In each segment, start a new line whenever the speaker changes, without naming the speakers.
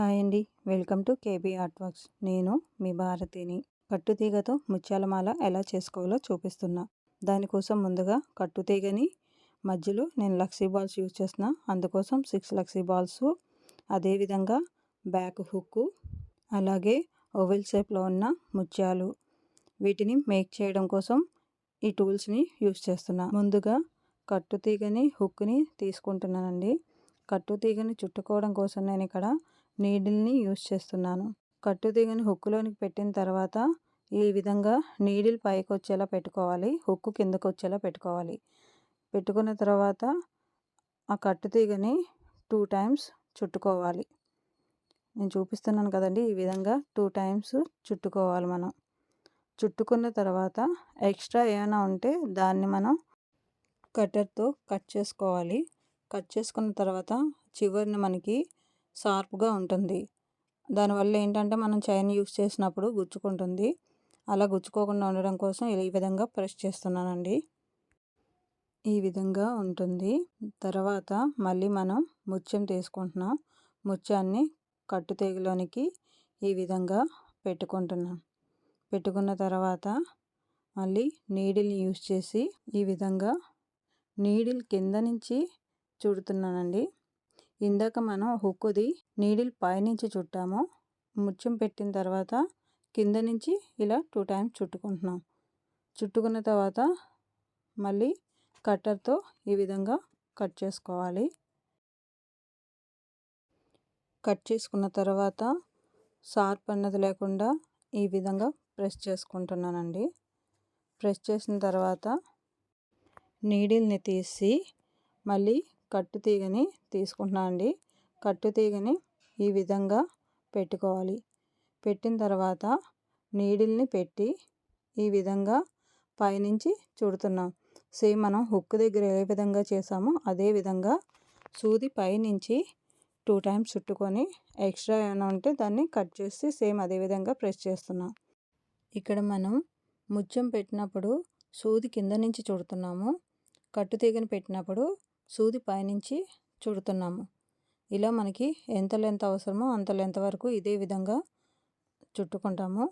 Hi అండి. Welcome to KB art works. నేను మీ భారతిని. కట్టుతీగతో ముత్యాలమాల ఎలా చేసుకోవాలో చూపిస్తున్నా. దానికోసం ముందుగా కట్టుతీగని మధ్యలో నేను లక్సీ బాల్స్ యూజ్ చేసిన అందుకోసం సిక్స్ లక్సీ బాల్స్. అదేవిధంగా బ్యాక్ హుక్కు. అలాగే ఓవెల్ షేప్లో ఉన్న ముత్యాలు. వీటిని మేక్ చేయడం కోసం ఈ టూల్స్ని యూజ్ చేస్తున్నా. ముందుగా కట్టుతీగని హుక్ని తీసుకుంటున్నానండి. కట్టుతీగని చుట్టుకోవడం కోసం నేను ఇక్కడ నీడిల్ని యూస్ చేస్తున్నాను. కట్టుతీగని హుక్కులోనికి పెట్టిన తర్వాత ఈ విధంగా నీడిల్ పైకి వచ్చేలా పెట్టుకోవాలి. హుక్కు కిందకు వచ్చేలా పెట్టుకోవాలి. పెట్టుకున్న తర్వాత ఆ కట్టుతీగని టూ టైమ్స్ చుట్టుకోవాలి. నేను చూపిస్తున్నాను కదండి ఈ విధంగా టూ టైమ్స్ చుట్టుకోవాలి మనం. చుట్టుకున్న తర్వాత ఎక్స్ట్రా ఏమైనా ఉంటే దాన్ని మనం కట్టర్తో కట్ చేసుకోవాలి. కట్ చేసుకున్న తర్వాత చివరిని మనకి షార్ప్గా ఉంటుంది. దానివల్ల ఏంటంటే మనం చైన్ యూస్ చేసినప్పుడు గుచ్చుకుంటుంది. అలా గుచ్చుకోకుండా ఉండడం కోసం ఈ విధంగా ప్రెస్ చేస్తున్నానండి. ఈ విధంగా ఉంటుంది. తర్వాత మళ్ళీ మనం ముత్యం తీసుకుంటున్నాం. ముత్యాన్ని కట్టుతీగలోనికి ఈ విధంగా పెట్టుకుంటున్నాం. పెట్టుకున్న తర్వాత మళ్ళీ నీడిల్ని యూస్ చేసి ఈ విధంగా నీడిల్ కింద నుంచి చుడుతున్నానండి. ఇందాక మనం హుక్కుది నీడిల్ పైనుంచి చుట్టాము. ముత్యం పెట్టిన తర్వాత కింద నుంచి ఇలా టూ టైమ్స్ చుట్టుకుంటున్నాం. చుట్టుకున్న తర్వాత మళ్ళీ కట్టర్తో ఈ విధంగా కట్ చేసుకోవాలి. కట్ చేసుకున్న తర్వాత షార్ప్ అన్నది లేకుండా ఈ విధంగా ప్రెస్ చేసుకుంటున్నానండి. ప్రెస్ చేసిన తర్వాత నీడిల్ని తీసి మళ్ళీ కట్టు తీగని తీసుకుంటున్నాను అండి. కట్టు తీగని ఈ విధంగా పెట్టుకోవాలి. పెట్టిన తర్వాత నీడిల్ని పెట్టి ఈ విధంగా పైనుంచి చుడుతున్నాం. సేమ్ మనం హుక్ దగ్గర ఏ విధంగా చేసామో అదే విధంగా సూది పైనుంచి టూ టైమ్స్ చుట్టుకొని ఎక్స్ట్రా ఏమైనా ఉంటే దాన్ని కట్ చేసి సేమ్ అదే విధంగా ప్రెస్ చేస్తున్నాం. ఇక్కడ మనం ముత్యం పెట్టినప్పుడు సూది కింద నుంచి చుడుతున్నాము. కట్టు తీగని పెట్టినప్పుడు సూది పైనుంచి చుడుతున్నాము. ఇలా మనకి ఎంత లెంత్ అవసరమో అంత లెంత్ వరకు ఇదే విధంగా చుట్టుకుంటాము.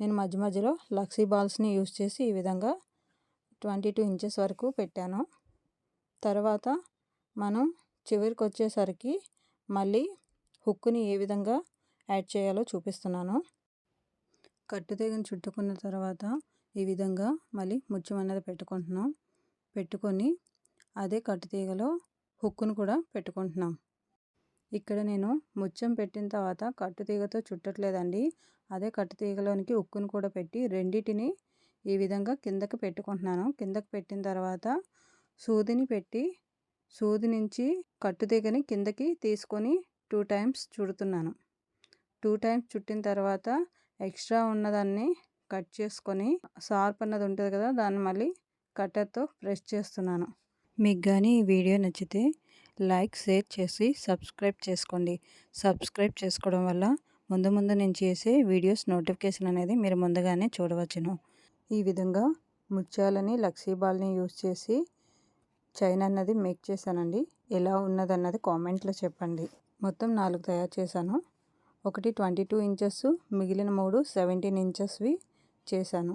నేను మధ్య మధ్యలో లక్సీ బాల్స్ని యూస్ చేసి ఈ విధంగా ట్వంటీ టూ ఇంచెస్ వరకు పెట్టాను. తర్వాత మనం చివరికి వచ్చేసరికి మళ్ళీ హుక్ని ఏ విధంగా యాడ్ చేయాలో చూపిస్తున్నాను. కట్టుతీగని చుట్టుకున్న తర్వాత ఈ విధంగా మళ్ళీ ముత్యం అనేది పెట్టుకుంటున్నాం. పెట్టుకొని అదే కట్టుతీగలో హుక్కును కూడా పెట్టుకుంటున్నాం. ఇక్కడ నేను ముత్యం పెట్టిన తర్వాత కట్టుతీగతో చుట్టట్లేదండి. అదే కట్టుతీగలోనికి ఉక్కును కూడా పెట్టి రెండింటిని ఈ విధంగా కిందకి పెట్టుకుంటున్నాను. కిందకి పెట్టిన తర్వాత సూదిని పెట్టి సూది నుంచి కట్టుతీగని కిందకి తీసుకొని టూ టైమ్స్ చుడుతున్నాను. టూ టైమ్స్ చుట్టిన తర్వాత ఎక్స్ట్రా ఉన్నదాన్ని కట్ చేసుకొని షార్ప్ అన్నది ఉంటుంది కదా దాన్ని మళ్ళీ కట్టర్తో ప్రెస్ చేస్తున్నాను. మీకు కానీ ఈ వీడియో నచ్చితే లైక్ షేర్ చేసి సబ్స్క్రైబ్ చేసుకోండి. సబ్స్క్రైబ్ చేసుకోవడం వల్ల ముందు ముందు నేను చేసే వీడియోస్ నోటిఫికేషన్ అనేది మీరు ముందుగానే చూడవచ్చును. ఈ విధంగా ముత్యాలని లక్సీబాల్ని యూజ్ చేసి చైన్ అన్నది మేక్ చేశానండి. ఎలా ఉన్నదన్నది కామెంట్లో చెప్పండి. మొత్తం నాలుగు తయారు చేశాను. ఒకటి ట్వంటీ టూ ఇంచెస్ మిగిలిన మూడు సెవెంటీన్ ఇంచెస్వి చేశాను.